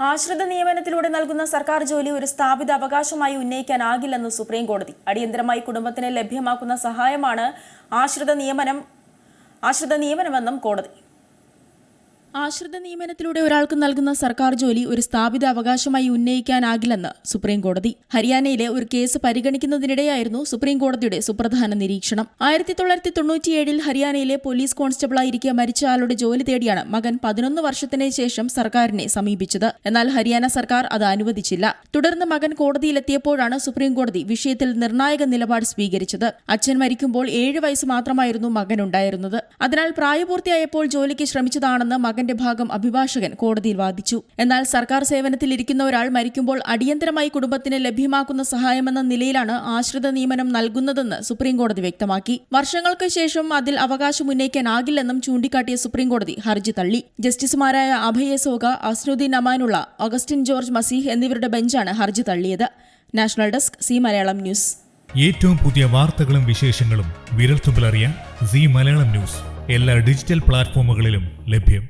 ആശ്രിത നിയമനത്തിലൂടെ നൽകുന്ന സർക്കാർ ജോലി ഒരു സ്ഥാപിത അവകാശമായി ഉന്നയിക്കാനാകില്ലെന്ന് സുപ്രീം കോടതി അടിയന്തരമായി കുടുംബത്തിന് ലഭ്യമാക്കുന്ന സഹായമാണ് ആശ്രിത നിയമനം ആശ്രിത നിയമനമെന്നും കോടതി ആശ്രിത നിയമനത്തിലൂടെ ഒരാൾക്ക് നൽകുന്ന സർക്കാർ ജോലി ഒരു സ്ഥാപിത അവകാശമായി ഉന്നയിക്കാനാകില്ലെന്ന് സുപ്രീം കോടതി ഹരിയാനയിലെ ഒരു കേസ് പരിഗണിക്കുന്നതിനിടെയായിരുന്നു സുപ്രീം കോടതിയുടെ സുപ്രധാന നിരീക്ഷണം. ആയിരത്തി തൊള്ളായിരത്തി തൊണ്ണൂറ്റിയേഴിൽ ഹരിയാനയിലെ പോലീസ് കോൺസ്റ്റബിളായിരിക്കെ മരിച്ച ആളുടെ ജോലി തേടിയാണ് മകൻ പതിനൊന്ന് വർഷത്തിന് ശേഷം സർക്കാരിനെ സമീപിച്ചത്. എന്നാൽ ഹരിയാന സർക്കാർ അത് അനുവദിച്ചില്ല. തുടർന്ന് മകൻ കോടതിയിലെത്തിയപ്പോഴാണ് സുപ്രീം കോടതി വിഷയത്തിൽ നിർണായക നിലപാട് സ്വീകരിച്ചത്. അച്ഛൻ മരിക്കുമ്പോൾ ഏഴ് വയസ്സ് മാത്രമായിരുന്നു മകൻ ഉണ്ടായിരുന്നത് അതിനാൽ പ്രായപൂർത്തിയായപ്പോൾ ജോലിക്ക് ശ്രമിച്ചതാണെന്ന് മകന്റെ ഭാഗം അഭിഭാഷകൻ കോടതിയിൽ വാദിച്ചു. എന്നാൽ സർക്കാർ സേവനത്തിൽ ഇരിക്കുന്ന ഒരാൾ മരിക്കുമ്പോൾ അടിയന്തരമായി കുടുംബത്തിന് ലഭ്യമാക്കുന്ന സഹായമെന്ന നിലയിലാണ് ആശ്രിത നിയമനം നൽകുന്നതെന്ന് സുപ്രീംകോടതി വ്യക്തമാക്കി. വർഷങ്ങൾക്ക് ശേഷം അതിൽ അവകാശം ഉന്നയിക്കാനാകില്ലെന്നും ചൂണ്ടിക്കാട്ടിയ സുപ്രീംകോടതി ഹർജി തള്ളി. ജസ്റ്റിസുമാരായ അഭയ സോഗ അസ്നുദ്ദീൻ അമാനുള്ള അഗസ്റ്റിൻ ജോർജ് മസീഹ് എന്നിവരുടെ ബെഞ്ചാണ് ഹർജി തള്ളിയത്. National desk C Malayalam news. ഏറ്റവും പുതിയ വാർത്തകളും വിശേഷങ്ങളും വിരൽത്തുമ്പിലറിയാൻ സി മലയാളം ന്യൂസ്. എല്ലാ ഡിജിറ്റൽ പ്ലാറ്റ്ഫോമുകളിലും ലഭ്യം.